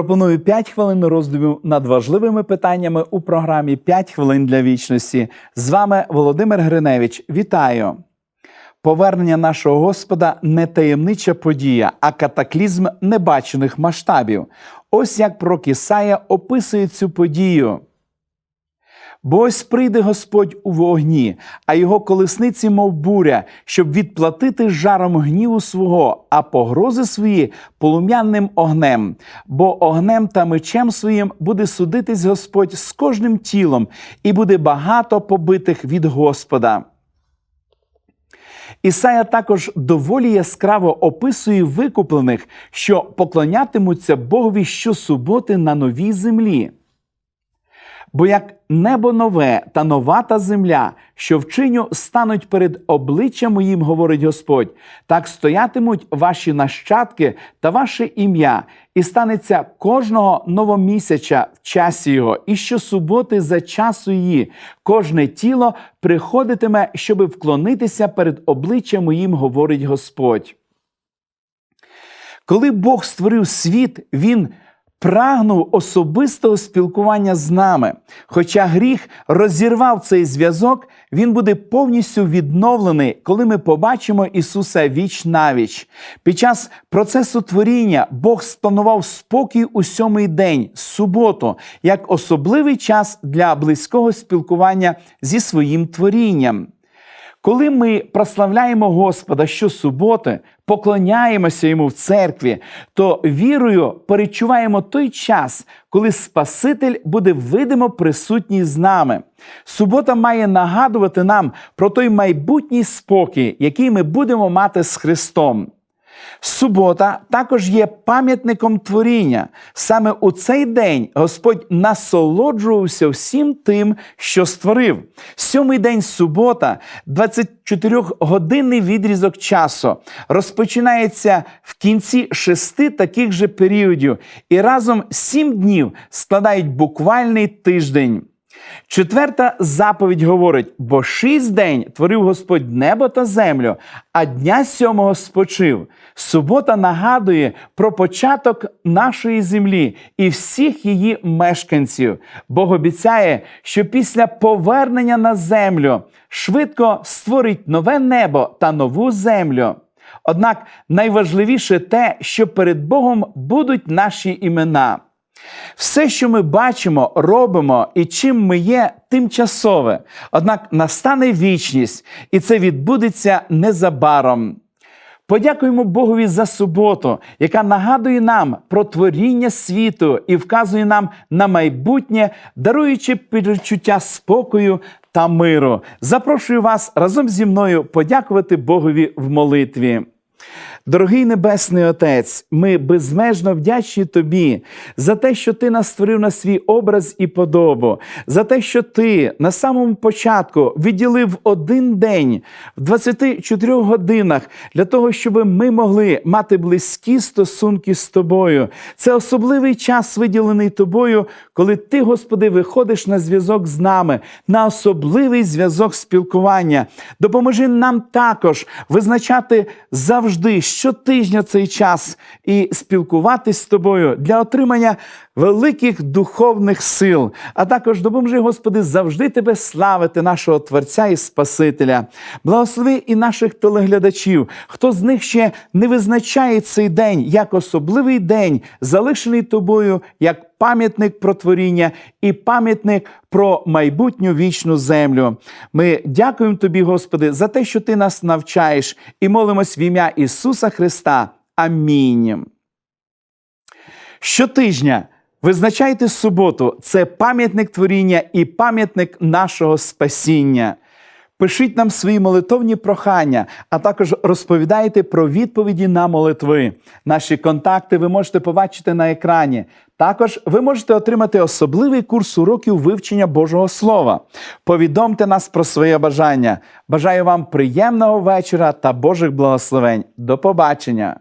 Пропоную 5 хвилин роздумів над важливими питаннями у програмі «5 хвилин для вічності. З вами Володимир Гриневич. Вітаю! Повернення нашого Господа не таємнича подія, а катаклізм небачених масштабів. Ось як пророк Ісая описує цю подію. Бо ось прийде Господь у вогні, а його колесниці, мов буря, щоб відплатити жаром гніву свого, а погрози свої полум'янним огнем. Бо огнем та мечем своїм буде судитись Господь з кожним тілом, і буде багато побитих від Господа. Ісая також доволі яскраво описує викуплених, що поклонятимуться Богові щосуботи на новій землі. Бо як небо нове та нова та земля, що вчиню стануть перед обличчям моїм, говорить Господь, так стоятимуть ваші нащадки та ваше ім'я, і станеться кожного новомісяча в часі його, і щосуботи за часу її, кожне тіло приходитиме, щоби вклонитися перед обличчям моїм, говорить Господь. Коли Бог створив світ, Він прагнув особистого спілкування з нами. Хоча гріх розірвав цей зв'язок, він буде повністю відновлений, коли ми побачимо Ісуса віч навіч. Під час процесу творіння Бог спланував спокій у сьомий день, суботу, як особливий час для близького спілкування зі своїм творінням. Коли ми прославляємо Господа щосуботи, поклоняємося йому в церкві, то вірою перечуваємо той час, коли Спаситель буде видимо присутній з нами. Субота має нагадувати нам про той майбутній спокій, який ми будемо мати з Христом. Субота також є пам'ятником творіння. Саме у цей день Господь насолоджувався всім тим, що створив. Сьомий день субота, 24-годинний відрізок часу, розпочинається в кінці шести таких же періодів, і разом сім днів складають буквальний тиждень. Четверта заповідь говорить: бо шість день творив Господь небо та землю, а дня сьомого спочив. Субота нагадує про початок нашої землі і всіх її мешканців. Бог обіцяє, що після повернення на землю швидко створить нове небо та нову землю. Однак найважливіше те, що перед Богом будуть наші імена. Все, що ми бачимо, робимо і чим ми є, тимчасове. Однак настане вічність, і це відбудеться незабаром. Подякуємо Богові за суботу, яка нагадує нам про творіння світу і вказує нам на майбутнє, даруючи перечуття спокою та миру. Запрошую вас разом зі мною подякувати Богові в молитві. Дорогий Небесний Отець, ми безмежно вдячні Тобі за те, що Ти нас створив на свій образ і подобу, за те, що Ти на самому початку виділив один день в 24 годинах для того, щоб ми могли мати близькі стосунки з тобою. Це особливий час, виділений тобою, коли ти, Господи, виходиш на зв'язок з нами, на особливий зв'язок спілкування. Допоможи нам також визначати завжди щотижня цей час і спілкуватись з тобою для отримання великих духовних сил, а також допоможи, Господи, завжди Тебе славити, нашого Творця і Спасителя. Благослови і наших телеглядачів, хто з них ще не визначає цей день як особливий день, залишений тобою як пам'ятник про творіння і пам'ятник про майбутню вічну землю. Ми дякуємо Тобі, Господи, за те, що Ти нас навчаєш, і молимось в ім'я Ісуса Христа. Амінь. Щотижня визначайте суботу, це пам'ятник творіння і пам'ятник нашого спасіння. Пишіть нам свої молитовні прохання, а також розповідайте про відповіді на молитви. Наші контакти ви можете побачити на екрані. Також ви можете отримати особливий курс уроків вивчення Божого Слова. Повідомте нас про своє бажання. Бажаю вам приємного вечора та Божих благословень. До побачення!